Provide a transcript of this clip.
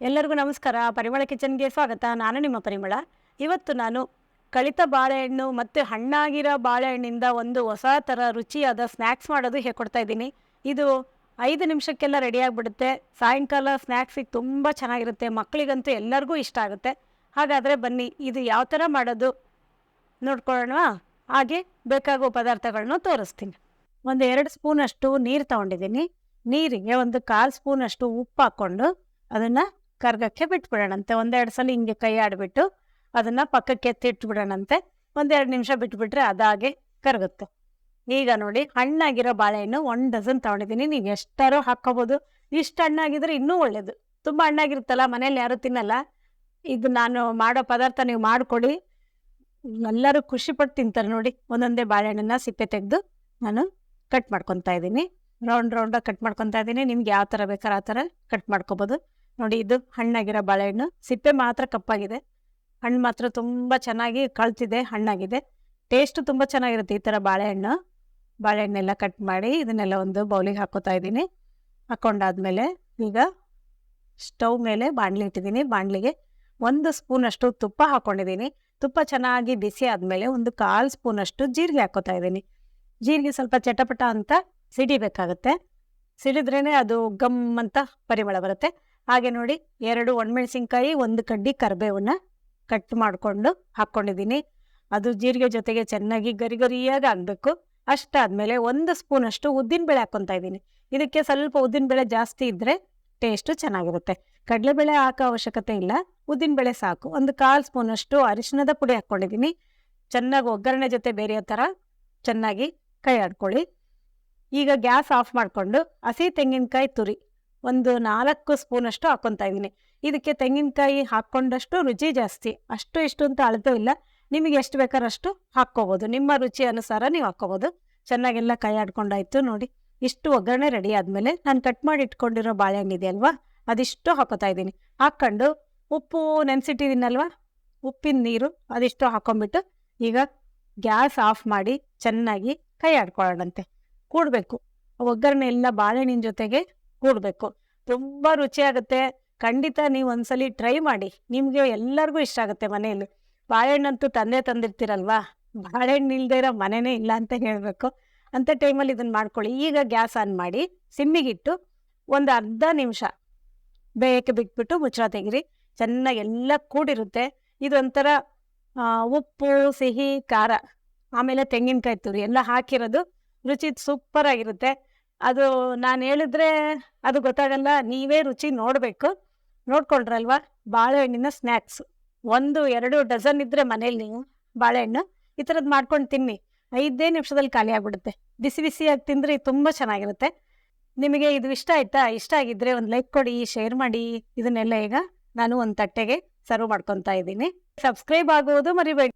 ಎಲ್ಲರಿಗೂ ನಮಸ್ಕಾರ. ಪರಿಮಳ ಕಿಚನ್ಗೆ ಸ್ವಾಗತ. ನಾನು ನಿಮ್ಮ ಪರಿಮಳ. ಇವತ್ತು ನಾನು ಕಳಿತ ಬಾಳೆಹಣ್ಣು ಮತ್ತು ಹಣ್ಣಾಗಿರೋ ಬಾಳೆಹಣ್ಣಿಂದ ಒಂದು ಹೊಸ ಥರ ರುಚಿಯಾದ ಸ್ನ್ಯಾಕ್ಸ್ ಮಾಡೋದು ಹೇಳ್ಕೊಡ್ತಾ ಇದ್ದೀನಿ. ಇದು ಐದು ನಿಮಿಷಕ್ಕೆಲ್ಲ ರೆಡಿಯಾಗಿಬಿಡುತ್ತೆ ಸಾಯಂಕಾಲ ಸ್ನ್ಯಾಕ್ಸಿಗೆ ತುಂಬ ಚೆನ್ನಾಗಿರುತ್ತೆ. ಮಕ್ಕಳಿಗಂತೂ ಎಲ್ಲರಿಗೂ ಇಷ್ಟ ಆಗುತ್ತೆ. ಹಾಗಾದರೆ ಬನ್ನಿ, ಇದು ಯಾವ ಥರ ಮಾಡೋದು ನೋಡ್ಕೊಳ್ಳೋಣ. ಹಾಗೆ ಬೇಕಾಗುವ ಪದಾರ್ಥಗಳನ್ನ ತೋರಿಸ್ತೀನಿ. ಒಂದು ಎರಡು ಸ್ಪೂನಷ್ಟು ನೀರು ತಗೊಂಡಿದ್ದೀನಿ. ನೀರಿಗೆ ಒಂದು ಕಾಲು ಸ್ಪೂನಷ್ಟು ಉಪ್ಪು ಹಾಕ್ಕೊಂಡು ಅದನ್ನು ಕರ್ಗಕ್ಕೆ ಬಿಟ್ಬಿಡೋಣಂತೆ. ಒಂದೆರಡು ಸಲ ಹಿಂಗೆ ಕೈ ಆಡಿಬಿಟ್ಟು ಅದನ್ನು ಪಕ್ಕಕ್ಕೆ ಎತ್ತಿಟ್ಬಿಡೋಣಂತೆ ಒಂದೆರಡು ನಿಮಿಷ ಬಿಟ್ಬಿಟ್ರೆ ಅದಾಗೆ ಕರಗುತ್ತೆ. ಈಗ ನೋಡಿ ಹಣ್ಣಾಗಿರೋ ಬಾಳೆಹಣ್ಣು ಒನ್ ಡಜನ್ ತಗೊಂಡಿದ್ದೀನಿ. ನೀವು ಎಷ್ಟಾರೋ ಹಾಕ್ಕೋಬೋದು. ಇಷ್ಟು ಹಣ್ಣಾಗಿದ್ರೆ ಇನ್ನೂ ಒಳ್ಳೇದು. ತುಂಬ ಹಣ್ಣಾಗಿರುತ್ತಲ್ಲ ಮನೇಲಿ ಯಾರು ತಿನ್ನಲ್ಲ. ಇದು ನಾನು ಮಾಡೋ ಪದಾರ್ಥ ನೀವು ಮಾಡಿಕೊಡಿ. ಎಲ್ಲರೂ ಖುಷಿಪಟ್ಟು ತಿಂತಾರೆ ನೋಡಿ. ಒಂದೊಂದೇ ಬಾಳೆಹಣ್ಣನ್ನ ಸಿಪ್ಪೆ ತೆಗೆದು ನಾನು ಕಟ್ ಮಾಡ್ಕೊತಾ ಇದ್ದೀನಿ. ರೌಂಡ್, ರೌಂಡಾಗಿ ಕಟ್ ಮಾಡ್ಕೊತಾ ಇದ್ದೀನಿ. ನಿಮ್ಗೆ ಯಾವ ಥರ ಬೇಕಾದ್ರೆ ಆ ಥರ ಕಟ್ ಮಾಡ್ಕೊಬೋದು. ನೋಡಿ ಇದು ಹಣ್ಣಾಗಿರೋ ಬಾಳೆಹಣ್ಣು. ಸಿಪ್ಪೆ ಮಾತ್ರ ಕಪ್ಪಾಗಿದೆ. ಹಣ್ಣು ಮಾತ್ರ ತುಂಬ ಚೆನ್ನಾಗಿ ಕಳ್ತಿದೆ, ಹಣ್ಣಾಗಿದೆ. ಟೇಸ್ಟ್ ತುಂಬ ಚೆನ್ನಾಗಿರುತ್ತೆ ಈ ಥರ ಬಾಳೆಹಣ್ಣು. ಬಾಳೆಹಣ್ಣೆಲ್ಲ ಕಟ್ ಮಾಡಿ ಇದನ್ನೆಲ್ಲ ಒಂದು ಬೌಲಿಗೆ ಹಾಕೋತಾ ಇದ್ದೀನಿ. ಹಾಕೊಂಡಾದ್ಮೇಲೆ ಈಗ ಸ್ಟವ್ ಮೇಲೆ ಬಾಣಲಿ ಇಟ್ಟಿದ್ದೀನಿ. ಬಾಣಲಿಗೆ ಒಂದು ಸ್ಪೂನಷ್ಟು ತುಪ್ಪ ಹಾಕ್ಕೊಂಡಿದ್ದೀನಿ ತುಪ್ಪ ಚೆನ್ನಾಗಿ ಬಿಸಿ ಆದಮೇಲೆ ಒಂದು ಕಾಲು ಸ್ಪೂನಷ್ಟು ಜೀರಿಗೆ ಹಾಕೋತಾ ಇದ್ದೀನಿ. ಜೀರಿಗೆ ಸ್ವಲ್ಪ ಚಟಪಟ ಅಂತ ಸಿಡಿಬೇಕಾಗತ್ತೆ. ಸಿಡಿದ್ರೇ ಅದು ಗಮ್ ಅಂತ ಪರಿಮಳ ಬರುತ್ತೆ. ಹಾಗೆ ನೋಡಿ ಎರಡು ಒಣಮೆಣಸಿನ್ಕಾಯಿ, ಒಂದು ಕಡ್ಡಿ ಕರಿಬೇವನ್ನ ಕಟ್ ಮಾಡಿಕೊಂಡು ಹಾಕ್ಕೊಂಡಿದ್ದೀನಿ. ಅದು ಜೀರಿಗೆ ಜೊತೆಗೆ ಚೆನ್ನಾಗಿ ಗರಿ ಗರಿಯಾಗಿ ಆಗಬೇಕು. ಅಷ್ಟಾದಮೇಲೆ ಒಂದು ಸ್ಪೂನಷ್ಟು ಉದ್ದಿನಬೇಳೆ ಹಾಕ್ಕೊತಾ ಇದ್ದೀನಿ. ಇದಕ್ಕೆ ಸ್ವಲ್ಪ ಉದ್ದಿನಬೇಳೆ ಜಾಸ್ತಿ ಇದ್ದರೆ ಟೇಸ್ಟು ಚೆನ್ನಾಗಿರುತ್ತೆ. ಕಡಲೆಬೇಳೆ ಹಾಕೋ ಅವಶ್ಯಕತೆ ಇಲ್ಲ. ಉದ್ದಿನಬೇಳೆ ಸಾಕು. ಒಂದು ಕಾಲು ಸ್ಪೂನಷ್ಟು ಅರಿಶಿಣದ ಪುಡಿ ಹಾಕ್ಕೊಂಡಿದ್ದೀನಿ. ಚೆನ್ನಾಗಿ ಒಗ್ಗರಣೆ ಜೊತೆ ಬೇರೆಯೋ ಥರ ಚೆನ್ನಾಗಿ ಕೈ ಆಡ್ಕೊಳ್ಳಿ ಈಗ ಗ್ಯಾಸ್ ಆಫ್ ಮಾಡಿಕೊಂಡು ಹಸಿ ತೆಂಗಿನಕಾಯಿ ತುರಿ. ಒಂದು ನಾಲ್ಕು ಸ್ಪೂನಷ್ಟು ಹಾಕ್ಕೊತಾ ಇದ್ದೀನಿ. ಇದಕ್ಕೆ ತೆಂಗಿನಕಾಯಿ ಹಾಕ್ಕೊಂಡಷ್ಟು ರುಚಿ ಜಾಸ್ತಿ. ಅಷ್ಟು ಇಷ್ಟು ಅಂತ ಅಳತೆ ಇಲ್ಲ. ನಿಮಗೆ ಎಷ್ಟು ಬೇಕಾದ್ರೆ ಅಷ್ಟು ಹಾಕ್ಕೋಬೋದು. ನಿಮ್ಮ ರುಚಿ ಅನುಸಾರ ನೀವು ಹಾಕ್ಕೋಬೋದು. ಚೆನ್ನಾಗೆಲ್ಲ ಕೈ ಆಡ್ಕೊಂಡಾಯ್ತು ನೋಡಿ. ಇಷ್ಟು ಒಗ್ಗರಣೆ ರೆಡಿ ಆದಮೇಲೆ ನಾನು ಕಟ್ ಮಾಡಿ ಇಟ್ಕೊಂಡಿರೋ ಬಾಳೆಹಣ್ಣು ಇದೆ ಅಲ್ವಾ? ಅದಿಷ್ಟು ಹಾಕೋತಾ ಇದ್ದೀನಿ. ಹಾಕ್ಕೊಂಡು ಉಪ್ಪು ನೆನೆಸಿಟ್ಟಿದ್ದೀನಲ್ವಾ? ಉಪ್ಪಿನ ನೀರು ಅದಿಷ್ಟು ಹಾಕೊಂಡ್ಬಿಟ್ಟು ಈಗ ಗ್ಯಾಸ್ ಆಫ್ ಮಾಡಿ ಚೆನ್ನಾಗಿ ಕೈ ಆಡ್ಕೊಳ್ಳೋಣಂತೆ. ಕೂಡಬೇಕು. ಒಗ್ಗರಣೆ ಎಲ್ಲ ಬಾಳೆಹಣ್ಣಿನ ಜೊತೆಗೆ ಕೂಡಬೇಕು. ತುಂಬ ರುಚಿಯಾಗುತ್ತೆ. ಖಂಡಿತ ನೀವು ಒಂದ್ಸಲಿ ಟ್ರೈ ಮಾಡಿ. ನಿಮಗೆ ಎಲ್ಲರಿಗೂ ಇಷ್ಟ ಆಗುತ್ತೆ ಮನೆಯಲ್ಲಿ. ಬಾಳೆಹಣ್ಣಂತೂ ತಂದೆ ತಂದಿರ್ತೀರಲ್ವಾ? ಬಾಳೆಹಣ್ಣು ಇಲ್ಲದೆ ಇರೋ ಮನೆನೇ ಇಲ್ಲ ಅಂತ ಹೇಳಬೇಕು. ಅಂಥ ಟೈಮಲ್ಲಿ ಇದನ್ನು ಮಾಡ್ಕೊಳ್ಳಿ. ಈಗ ಗ್ಯಾಸ್ ಆನ್ ಮಾಡಿ ಸಿಮ್ಮಿಗಿಟ್ಟು ಒಂದು ಅರ್ಧ ನಿಮಿಷ ಬೇಯಕ್ಕೆ ಬಿಟ್ಬಿಟ್ಟು ಮುಚ್ಚಳ ತೆಗಿರಿ ಚೆನ್ನಾಗಿ ಎಲ್ಲ ಕೂಡಿರುತ್ತೆ. ಇದೊಂಥರ ಉಪ್ಪು, ಸಿಹಿ, ಖಾರ, ಆಮೇಲೆ ತೆಂಗಿನಕಾಯಿ ತುರಿ ಎಲ್ಲ ಹಾಕಿರೋದು ರುಚಿ ಸೂಪರ್ ಆಗಿರುತ್ತೆ ಅದು ನಾನು ಹೇಳಿದ್ರೆ ಅದು ಗೊತ್ತಾಗಲ್ಲ, ನೀವೇ ರುಚಿ ನೋಡಬೇಕು. ನೋಡ್ಕೊಂಡ್ರಲ್ವಾ ಬಾಳೆಹಣ್ಣಿನ ಸ್ನ್ಯಾಕ್ಸ್ ಒಂದು, ಎರಡು ಡಜನ್ ಇದ್ರೆ ಮನೇಲಿ ನೀವು ಬಾಳೆಹಣ್ಣು ಈ ಥರದ್ದು ಮಾಡ್ಕೊಂಡು ತಿನ್ನಿ. ಐದೇ ನಿಮಿಷದಲ್ಲಿ ಖಾಲಿ ಆಗ್ಬಿಡುತ್ತೆ. ಬಿಸಿ ಬಿಸಿಯಾಗಿ ತಿಂದರೆ ತುಂಬ ಚೆನ್ನಾಗಿರುತ್ತೆ. ನಿಮಗೆ ಇದು ಇಷ್ಟ ಆಯ್ತಾ? ಇಷ್ಟ ಆಗಿದ್ರೆ ಒಂದು ಲೈಕ್ ಕೊಡಿ ಶೇರ್ ಮಾಡಿ. ಇದನ್ನೆಲ್ಲ ಈಗ ನಾನು ಒಂದು ತಟ್ಟೆಗೆ ಸರ್ವ್ ಮಾಡ್ಕೊತಾ ಇದ್ದೀನಿ. ಸಬ್ಸ್ಕ್ರೈಬ್ ಆಗುವುದು ಮರಿಬೇಡಿ.